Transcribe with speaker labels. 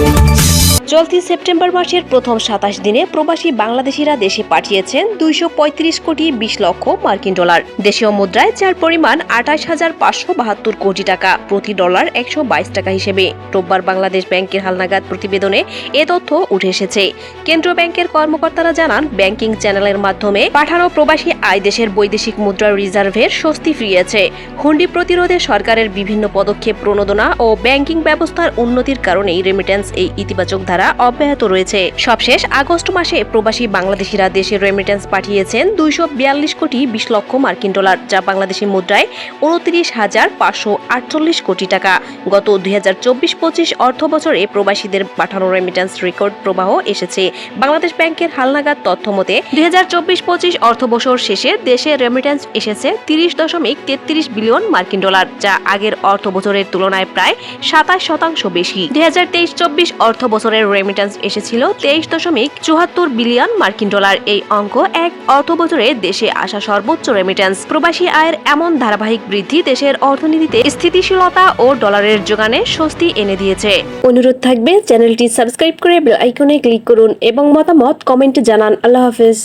Speaker 1: Thank you. চলতি September মাসের প্রথম সাতাশ দিনে প্রবাসী বাংলাদেশিরা দেশে পাঠিয়েছেন দুইশো পঁয়ত্রিশ কোটি বিশ লক্ষ মার্কিন ডলার। দেশীয় মুদ্রায় যার পরিমাণ আঠাশ হাজার পাঁচশো বাহাত্তর কোটি টাকা, প্রতি ডলার একশো বাইশ টাকা হিসেবে। রোববার বাংলাদেশ ব্যাংকের হালনাগাদ প্রতিবেদনে এ তথ্য উঠে এসেছে। কেন্দ্রীয় ব্যাংকের কর্মকর্তারা জানান, ব্যাংকিং চ্যানেলের মাধ্যমে পাঠানো প্রবাসী আয় দেশের বৈদেশিক মুদ্রা রিজার্ভের স্বস্তি ফিরিয়েছে। হুন্ডি প্রতিরোধে সরকারের বিভিন্ন পদক্ষেপ প্রণোদনা ও ব্যাংকিং ব্যবস্থার উন্নতির কারণেই রেমিটেন্স এই ইতিবাচক ধারা অব্যাহত রয়েছে। সবশেষ, আগস্ট মাসে প্রবাসী বাংলাদেশিরা দেশে রেমিটেন্স পাঠিয়েছেন দুইশো বিয়াল্লিশ কোটি বিশ লক্ষ মার্কিন ডলার, যা বাংলাদেশি মুদ্রায় উনত্রিশ হাজার পাঁচশো আটচল্লিশ কোটি টাকা। গত দুই হাজার চব্বিশ পঁচিশ অর্থ বছরে প্রবাসীদের পাঠানো রেমিটেন্স রেকর্ড প্রবাহ এসেছে। বাংলাদেশ ব্যাংকের হালনাগাদ তথ্য মতে, দুই হাজার চব্বিশ পঁচিশ অর্থ বছর শেষে দেশে রেমিটেন্স এসেছে তিরিশ দশমিক তেত্রিশ বিলিয়ন মার্কিন ডলার, যা আগের অর্থ বছরের তুলনায় প্রায় সাতাশ শতাংশ বেশি। দুই হাজার তেইশ চব্বিশ অর্থ বছরের রেমিটেন্স এসেছিল তেইশ দশমিক চুহাত্তর বিলিয়ন মার্কিন ডলার। এই অঙ্ক এক অর্থ বছরে দেশে আসা সর্বোচ্চ রেমিটেন্স প্রবাসী আয়ের এমন ধারাবাহিক বৃদ্ধি দেশের অর্থনীতিতে স্থিতিশীলতা ও ডলারের যোগানে স্বস্তি এনে দিয়েছে। অনুরোধ থাকবে চ্যানেলটি সাবস্ক্রাইব করে বেল আইকনে ক্লিক করুন এবং মতামত কমেন্টে জানান। আল্লাহ হাফেজ।